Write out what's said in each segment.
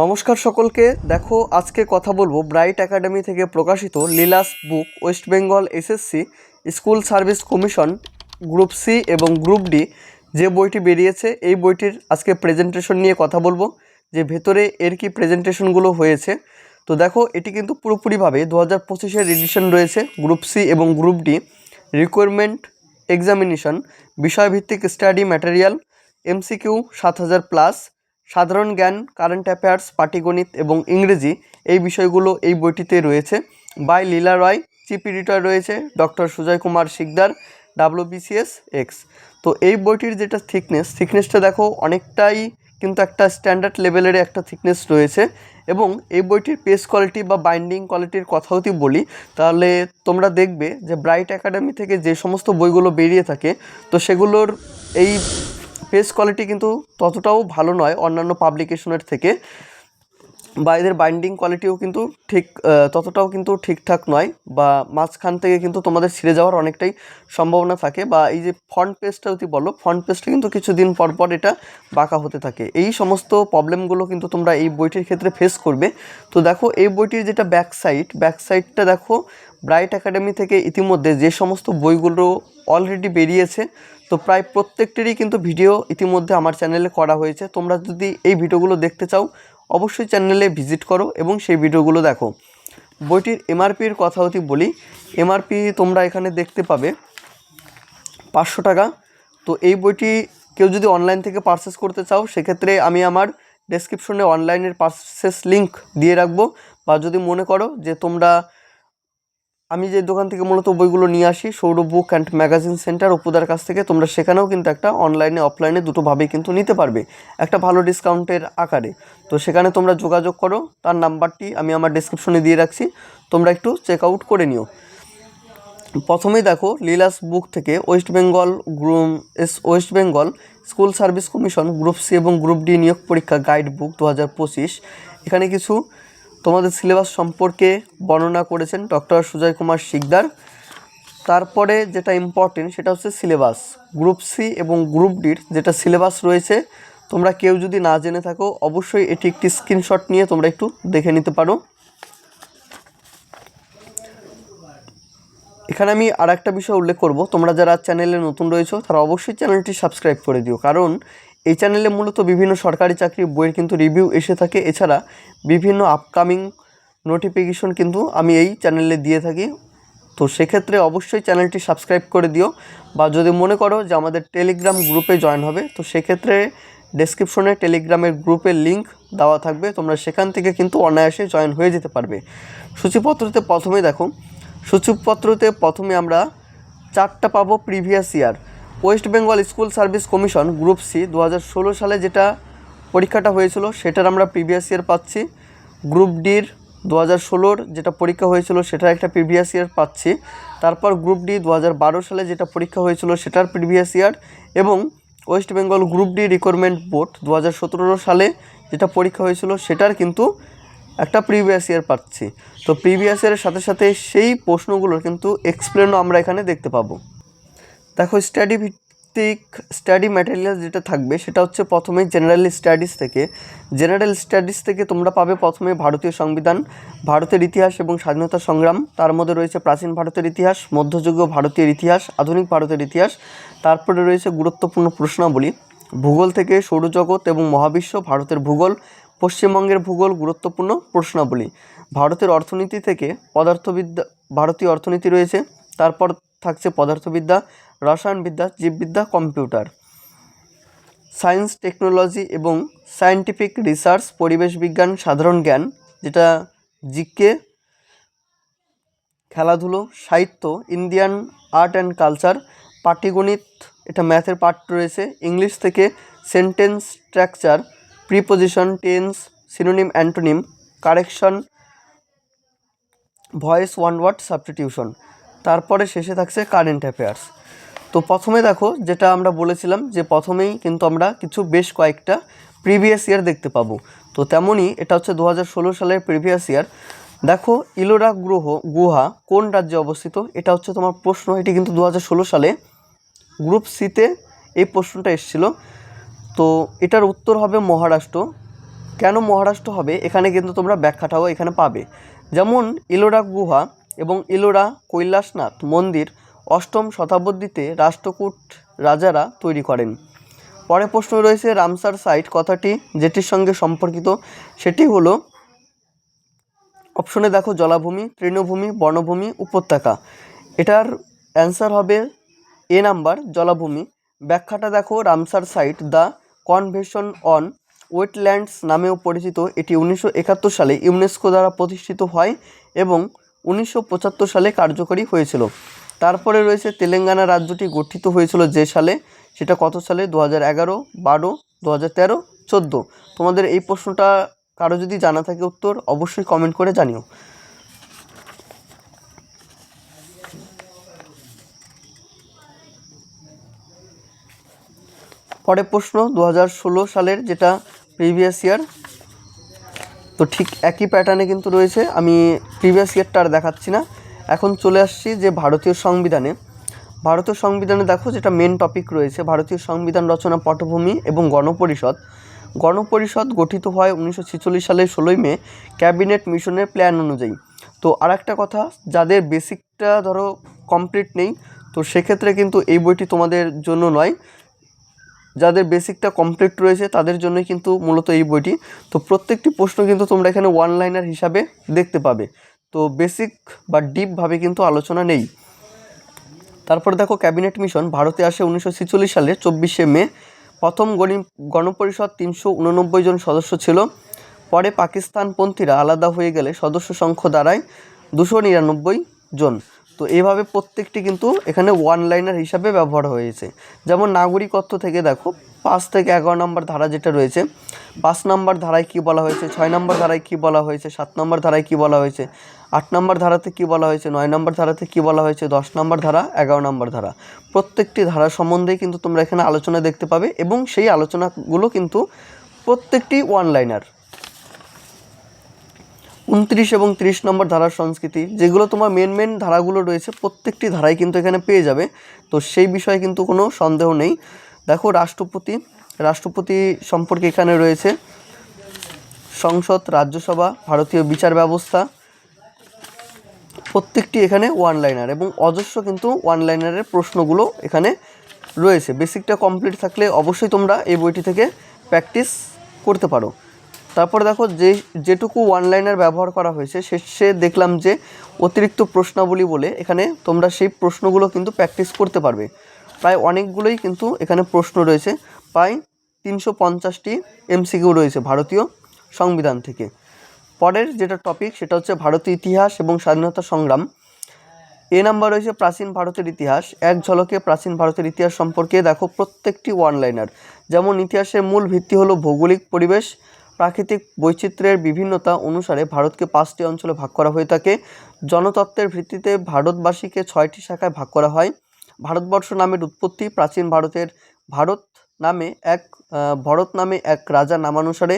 নমস্কার সকলকে। দেখো, আজকে কথা বলব ব্রাইট একাডেমি থেকে প্রকাশিত Leela's book West Bengal SSC school service commission group C এবং গ্রুপ ডি যে বইটি বেরিয়েছে, এই বইটির আজকে প্রেজেন্টেশন নিয়ে কথা বলব। যে ভেতরে এর কি প্রেজেন্টেশনগুলো হয়েছে। তো দেখো, এটি কিন্তু পুরোপুরিভাবে দু হাজার পঁচিশের এডিশন রয়েছে গ্রুপ সি এবং গ্রুপ ডি রিকোয়ারমেন্ট এক্সামিনেশন বিষয়ভিত্তিক স্টাডি ম্যাটেরিয়াল এমসিকিউ সাত হাজার প্লাস সাধারণ জ্ঞান কারেন্ট অ্যাফেয়ার্স পাটিগণিত এবং ইংরেজি এই বিষয়গুলো এই বইটিতে রয়েছে। By Leela Roy, chief editor রয়েছে, doctor Sujay Kumar Sikdar WBCS ex. তো এই বইটির যেটা থিকনেস থিকনেসটা দেখো অনেকটাই কিন্তু একটা স্ট্যান্ডার্ড লেভেলের একটা থিকনেস রয়েছে এবং এই বইটির পেজ কোয়ালিটি বা বাইন্ডিং কোয়ালিটির কথাও যদি বলি, তাহলে তোমরা দেখবে যে ব্রাইট একাডেমি থেকে যে সমস্ত বইগুলো বেরিয়ে থাকে, তো সেগুলোর এই পেজ কোয়ালিটি কিন্তু ততটাও ভালো নয় অন্যান্য পাবলিকেশনের থেকে। বা এদের বাইন্ডিং কোয়ালিটিও কিন্তু ঠিক ততটাও কিন্তু ঠিকঠাক নয় বা মাঝখান থেকে কিন্তু তোমাদের ছিঁড়ে যাওয়ার অনেকটাই সম্ভাবনা থাকে বা এই যে ফ্রন্ট পেজটা যদি বলো ফ্রন্ট পেজটা কিন্তু কিছুদিন পর পর এটা বাঁকা হতে থাকে। এই সমস্ত প্রবলেমগুলো কিন্তু তোমরা এই বইটির ক্ষেত্রে ফেস করবে। তো দেখো, এই বইটির যেটা ব্যাক সাইড ব্যাক দেখো ব্রাইট একাডেমি থেকে ইতিমধ্যে যে সমস্ত বইগুলো অলরেডি বেরিয়েছে, তো প্রায় প্রত্যেকটিরই কিন্তু ভিডিও ইতিমধ্যে আমার চ্যানেলে করা হয়েছে। তোমরা যদি এই ভিডিওগুলো দেখতে চাও অবশ্যই চ্যানেলে ভিজিট করো এবং সেই ভিডিওগুলো দেখো। বইটির এমআরপির কথা অতি বলি এমআরপি তোমরা এখানে দেখতে পাবে পাঁচশো টাকা। তো এই বইটি কেউ যদি অনলাইন থেকে পারচেস করতে চাও, সেক্ষেত্রে আমি আমার ডেসক্রিপশনে অনলাইনের পারচেস লিঙ্ক দিয়ে রাখব। বা যদি মনে করো যে তোমরা আমি যে দোকান থেকে মূলত বইগুলো নিয়ে আসি, Sourav book and magazine centre, অপুদার কাছ থেকে, তোমরা সেখানেও কিন্তু একটা অনলাইনে, অফলাইনে দুটোভাবেই কিন্তু নিতে পারবে। একটা ভালো ডিসকাউন্টের আকারে। তো সেখানে তোমরা যোগাযোগ করো, তার নাম্বারটি আমি আমার ডিসক্রিপশনে দিয়ে রাখছি। তোমরা একটু চেক আউট করে নিও। প্রথমেই দেখো, লীলাস বুক থেকে West Bengal group, S, West Bengal school service commission group C এবং গ্রুপ ডি নিয়োগ পরীক্ষা গাইড বুক দু হাজার পঁচিশ। এখানে কিছু তোমাদের সিলেবাস সম্পর্কে বর্ণনা করেছেন ডক্টর সুজয় কুমার শিকদার। তারপরে যেটা ইম্পর্টেন্ট সেটা হচ্ছে সিলেবাস। গ্রুপ সি এবং গ্রুপ ডির যেটা সিলেবাস রয়েছে, তোমরা কেউ যদি না জেনে থাকো, অবশ্যই এটি একটি স্ক্রিনশট নিয়ে তোমরা একটু দেখে নিতে পারো। এখানে আমি আর একটা বিষয় উল্লেখ করব। তোমরা যারা চ্যানেলে নতুন রয়েছো, তারা অবশ্যই চ্যানেলটি সাবস্ক্রাইব করে দিও। কারণ এই চ্যানেলে মূলত বিভিন্ন সরকারি চাকরি বইয়ের কিন্তু রিভিউ এসে থাকে। এছাড়া বিভিন্ন আপকামিং নোটিফিকেশন কিন্তু আমি এই চ্যানেলে দিয়ে থাকি। তো সেক্ষেত্রে অবশ্যই চ্যানেলটি সাবস্ক্রাইব করে দিও বা যদি মনে করো যে আমাদের টেলিগ্রাম গ্রুপে জয়েন হবে, তো সেক্ষেত্রে ডেসক্রিপশনে টেলিগ্রামের গ্রুপের লিঙ্ক দেওয়া থাকবে। তোমরা সেখান থেকে কিন্তু অনায়াসে জয়েন হয়ে যেতে পারবে। সূচিপত্রতে প্রথমে দেখো, সূচিপত্রতে প্রথমে আমরা চারটা পাবো previous year West Bengal school service commission, group C দু হাজার ষোলো সালে যেটা পরীক্ষাটা হয়েছিল, সেটার আমরা প্রিভিয়াস ইয়ার পাচ্ছি। গ্রুপ ডির দু হাজার ষোলোর যেটা পরীক্ষা হয়েছিল, সেটার একটা প্রিভিয়াস ইয়ার পাচ্ছি। তারপর গ্রুপ ডি দু হাজার বারো সালে যেটা পরীক্ষা হয়েছিল, সেটার প্রিভিয়াস ইয়ার এবং West Bengal group D recruitment board দু হাজার সতেরো সালে যেটা পরীক্ষা হয়েছিল, সেটার কিন্তু একটা প্রিভিয়াস ইয়ার পাচ্ছি। তো প্রিভিয়াস ইয়ারের সাথে সাথে সেই প্রশ্নগুলোর কিন্তু এক্সপ্লেনও আমরা এখানে দেখতে পাবো। দেখো স্টাডি ভিত্তিক স্টাডি ম্যাটেরিয়াল যেটা থাকবে সেটা হচ্ছে প্রথমে জেনারেল স্টাডিজ থেকে। জেনারেল স্টাডিজ থেকে তোমরা পাবে প্রথমে ভারতীয় সংবিধান, ভারতের ইতিহাস এবং স্বাধীনতা সংগ্রাম। তার মধ্যে রয়েছে প্রাচীন ভারতের ইতিহাস, মধ্যযুগীয় ভারতীয় ইতিহাস, আধুনিক ভারতের ইতিহাস। তারপরে রয়েছে গুরুত্বপূর্ণ প্রশ্নাবলী। ভূগোল থেকে সৌরজগৎ এবং মহাবিশ্ব, ভারতের ভূগোল, পশ্চিমবঙ্গের ভূগোল গুরুত্বপূর্ণ প্রশ্নাবলী। ভারতের অর্থনীতি থেকে পদার্থবিদ্যা, ভারতীয় অর্থনীতি রয়েছে। তারপর থাকছে পদার্থবিদ্যা, রসায়নবিদ্যা, জীববিদ্যা, কম্পিউটার। সায়েন্স, টেকনোলজি এবং সায়েন্টিফিক রিসার্চ, পরিবেশ বিজ্ঞান, সাধারণ জ্ঞান, যেটা জিকে, খেলাধুলো, সাহিত্য, ইন্ডিয়ান আর্ট অ্যান্ড কালচার, পাটিগণিত, এটা ম্যাথের পার্ট রয়েছে। ইংলিশ থেকে sentence structure, preposition, tense, synonym, antonym, correction, voice, one word, substitution. তারপরে শেষে থাকছে কারেন্ট অ্যাফেয়ার্স তো প্রথমে দেখো, যেটা আমরা বলেছিলাম যে প্রথমেই কিন্তু আমরা কিছু বেশ কয়েকটা প্রিভিয়াস ইয়ার দেখতে পাবো। তো তেমনই এটা হচ্ছে দু হাজার ষোলো সালের প্রিভিয়াস ইয়ার দেখো, ইলোরা গ্রহ, গুহা কোন রাজ্যে অবস্থিত? এটা হচ্ছে তোমার প্রশ্ন, এটি কিন্তু দু হাজার ষোলো সালে গ্রুপ সিতে এই প্রশ্নটা এসেছিল। তো এটার উত্তর হবে মহারাষ্ট্র। কেন মহারাষ্ট্র হবে? এখানে কিন্তু তোমরা ব্যাখ্যাটাও এখানে পাবে। যেমন, ইলোরা গুহা এবং ইলোরা কৈলাসনাথ মন্দির অষ্টম শতাব্দীতে রাষ্ট্রকূট রাজারা তৈরি করেন। পরে প্রশ্ন রয়েছে রামসার সাইট কথাটি, যেটির সঙ্গে সম্পর্কিত। সেটি হলো অপশনে দেখো জলাভূমি, তৃণভূমি, বনভূমি, উপত্যকা। এটার অ্যান্সার হবে এ নাম্বার, জলাভূমি। ব্যাখ্যাটা দেখো Ramsar site the convention on wetlands নামেও পরিচিত। এটি উনিশশো একাত্তর সালে ইউনেস্কো দ্বারা প্রতিষ্ঠিত হয় এবং উনিশশো পঁচাত্তর সালে কার্যকরী হয়েছিল। তারপরে রয়েছে তেলেঙ্গানা রাজ্যটি গঠিত হয়েছিল যে সালে? সেটা কত সালে? দু হাজার এগারো, বারো, দু হাজার তেরো, চোদ্দ। তোমাদের এই প্রশ্নটা কারও যদি জানা থাকে উত্তর, অবশ্যই কমেন্ট করে জানিও। পরের প্রশ্ন, দু হাজার ষোলো সালের যেটা প্রিভিয়াস ইয়ার তো ঠিক একই প্যাটার্নে কিন্তু রয়েছে। আমি প্রিভিয়াস ইয়ারটা আর দেখাচ্ছি না। এখন চলে আসছি যে ভারতীয় সংবিধানে। ভারতীয় সংবিধানে দেখো যেটা মেন টপিক রয়েছে, ভারতীয় সংবিধান রচনা পটভূমি এবং গণপরিষদ। গণপরিষদ গঠিত হয় উনিশশো ছেচল্লিশ সালের ষোলোই মে, ক্যাবিনেট মিশনের প্ল্যান অনুযায়ী। তো আর একটা কথা, যাদের বেসিকটা ধরো কমপ্লিট নেই, তো সেক্ষেত্রে কিন্তু এই বইটি তোমাদের জন্য নয়। যাদের বেসিকটা কমপ্লিট রয়েছে, তাদের জন্যই কিন্তু মূলত এই বইটি। তো প্রত্যেকটি প্রশ্ন কিন্তু তোমরা এখানে ওয়ান লাইনার হিসাবে দেখতে পাবে। তো বেসিক বা ডিপভাবে কিন্তু আলোচনা নেই। তারপর দেখো ক্যাবিনেট মিশন ভারতে আসে উনিশশো ছেচল্লিশ সালে, চব্বিশে মে। প্রথম গণি, গণপরিষদ তিনশো উননব্বই জন সদস্য ছিল। পরে পাকিস্তানপন্থীরা আলাদা হয়ে গেলে সদস্য সংখ্যা দাঁড়ায় দুশো নিরানব্বই জন। তো এইভাবে প্রত্যেকটি কিন্তু এখানে ওয়ান লাইনার হিসাবে ব্যবহার হয়েছে। যেমন নাগরিকত্ব থেকে দেখো, পাঁচ থেকে এগারো নম্বর ধারা যেটা রয়েছে, পাঁচ নম্বর ধারায় কী বলা হয়েছে, ছয় নম্বর ধারায় কী বলা হয়েছে, সাত নম্বর ধারায় কী বলা হয়েছে, আট নম্বর ধারাতে কী বলা হয়েছে, নয় নম্বর ধারাতে কী বলা হয়েছে, দশ নম্বর ধারা, এগারো নম্বর ধারা। প্রত্যেকটি ধারা সম্বন্ধেই কিন্তু তোমরা এখানে আলোচনা দেখতে পাবে এবং সেই আলোচনাগুলো কিন্তু প্রত্যেকটি ওয়ান লাইনার উনত্রিশ এবং তিরিশ নম্বর ধারার সংস্কৃতি, যেগুলো তোমার মেন মেন ধারাগুলো রয়েছে, প্রত্যেকটি ধারাই কিন্তু এখানে পেয়ে যাবে। তো সেই বিষয়ে কিন্তু কোনো সন্দেহ নেই। দেখো, রাষ্ট্রপতি রাষ্ট্রপতি সম্পর্কে এখানে রয়েছে সংসদ, রাজ্যসভা, ভারতীয় বিচার ব্যবস্থা, প্রত্যেকটি এখানে ওয়ান লাইনার এবং অজস্র কিন্তু ওয়ান লাইনারের প্রশ্নগুলো এখানে রয়েছে। বেসিকটা কমপ্লিট থাকলে অবশ্যই তোমরা এই বইটি থেকে প্র্যাকটিস করতে পারো। তারপরে দেখো যে, যেটুকু ওয়ান লাইনার ব্যবহার করা হয়েছে শেষে দেখলাম যে অতিরিক্ত প্রশ্নাবলী বলে এখানে তোমরা সেই প্রশ্নগুলো কিন্তু প্র্যাকটিস করতে পারবে। প্রায় অনেকগুলোই কিন্তু এখানে প্রশ্ন রয়েছে। প্রায় তিনশো পঞ্চাশটি এমসিকিউ রয়েছে ভারতীয় সংবিধান থেকে। পরের যেটা টপিক সেটা হচ্ছে ভারতীয় ইতিহাস এবং স্বাধীনতা সংগ্রাম। এ নাম্বার রয়েছে প্রাচীন ভারতের ইতিহাস। এক ঝলকে প্রাচীন ভারতের ইতিহাস সম্পর্কে দেখো প্রত্যেকটি ওয়ান লাইনার যেমন ইতিহাসের মূল ভিত্তি হলো ভৌগোলিক পরিবেশ প্রাকৃতিক বৈচিত্র্যের বিভিন্নতা অনুসারে ভারতকে পাঁচটি অঞ্চলে ভাগ করা হয়ে থাকে। জনতত্ত্বের ভিত্তিতে ভারতবাসীকে ছয়টি শাখায় ভাগ করা হয়। ভারতবর্ষ নামের উৎপত্তি প্রাচীন ভারতের ভারত নামে এক ভরত নামে এক রাজা নামানুসারে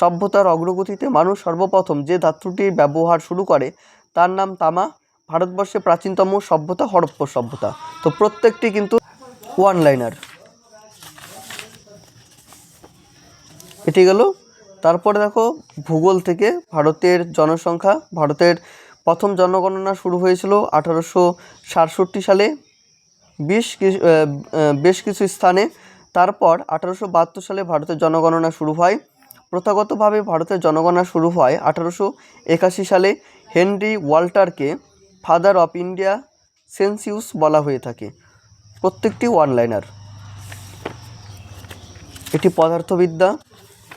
সভ্যতার অগ্রগতিতে মানুষ সর্বপ্রথম যে ধাতুটির ব্যবহার শুরু করে তার নাম তামা। ভারতবর্ষে প্রাচীনতম সভ্যতা হরপ্প সভ্যতা। তো প্রত্যেকটি কিন্তু ওয়ান লাইনার এটি গেল তারপরে দেখো ভূগোল থেকে ভারতের জনসংখ্যা, ভারতের প্রথম জনগণনা শুরু হয়েছিল আঠারোশো সাতষট্টি সালে। বেশ কিছু বেশ কিছু স্থানে। তারপর আঠারোশো বাহাত্তর সালে ভারতের জনগণনা শুরু হয়। প্রথাগতভাবে ভারতের জনগণনা শুরু হয় আঠারোশো একাশি সালে। হেনরি ওয়াল্টারকে ফাদার অফ ইন্ডিয়া সেন্সিউস বলা হয়ে থাকে। প্রত্যেকটি ওয়ান লাইনার এটি পদার্থবিদ্যা।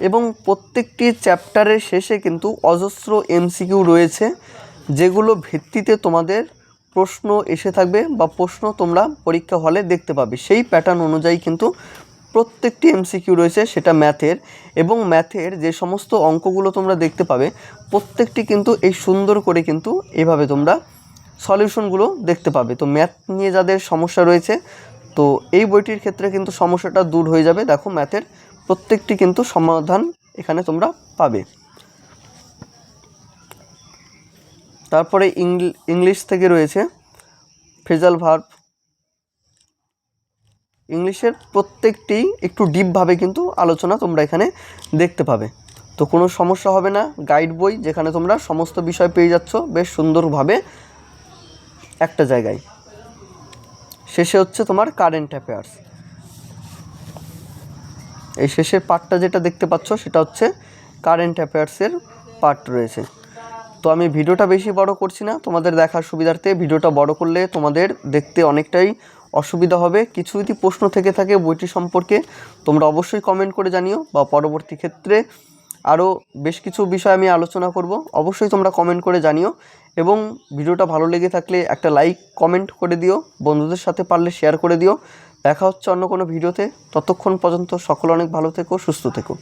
এবং প্রত্যেকটি চ্যাপ্টারের শেষে কিন্তু অজস্র এমসিকিউ রয়েছে, যেগুলো ভিত্তিতে তোমাদের প্রশ্ন এসে থাকবে বা প্রশ্ন তোমরা পরীক্ষা হলে দেখতে পাবে। সেই প্যাটার্ন অনুযায়ী কিন্তু প্রত্যেকটি এমসিকিউ রয়েছে সেটা ম্যাথের এবং ম্যাথের যে সমস্ত অঙ্কগুলো তোমরা দেখতে পাবে, প্রত্যেকটি কিন্তু এই সুন্দর করে কিন্তু এভাবে তোমরা সলিউশনগুলো দেখতে পাবে। তো ম্যাথ নিয়ে যাদের সমস্যা রয়েছে, তো এই বইটির ক্ষেত্রে কিন্তু সমস্যাটা দূর হয়ে যাবে। দেখো ম্যাথের প্রত্যেকটি কিন্তু সমাধান এখানে তোমরা পাবে। তারপরে ইংল- ইংলিশ থেকে রয়েছে ফেজাল ভার্ব। ইংলিশের প্রত্যেকটি একটু ডিপভাবে কিন্তু আলোচনা তোমরা এখানে দেখতে পাবে। তো কোনো সমস্যা হবে না গাইড বই যেখানে তোমরা সমস্ত বিষয় পেয়ে যাচ্ছ বেশ সুন্দরভাবে একটা জায়গায়। শেষে হচ্ছে তোমার কারেন্ট অ্যাফেয়ার্স এই শেষের পার্টটা যেটা দেখতে পাচ্ছ, সেটা হচ্ছে কারেন্ট অ্যাফেয়ার্সের পার্ট রয়েছে। তো আমি ভিডিওটা বেশি বড় করছি না, তোমাদের দেখার সুবিধার্থে ভিডিওটা বড় করলে তোমাদের দেখতে অনেকটাই অসুবিধা হবে। কিছু যদি প্রশ্ন থেকে থাকে বইটি সম্পর্কে, তোমরা অবশ্যই কমেন্ট করে জানিও, বা পরবর্তী ক্ষেত্রে আরও বেশ কিছু বিষয় আমি আলোচনা করব। অবশ্যই তোমরা কমেন্ট করে জানিও, এবং ভিডিওটা ভালো লেগে থাকলে একটা লাইক কমেন্ট করে দিও, বন্ধুদের সাথে পারলে শেয়ার করে দিও দেখা হচ্ছে অন্য কোনো ভিডিওতে। ততক্ষণ পর্যন্ত সকল অনেক ভালো থেকো সুস্থ থেকো।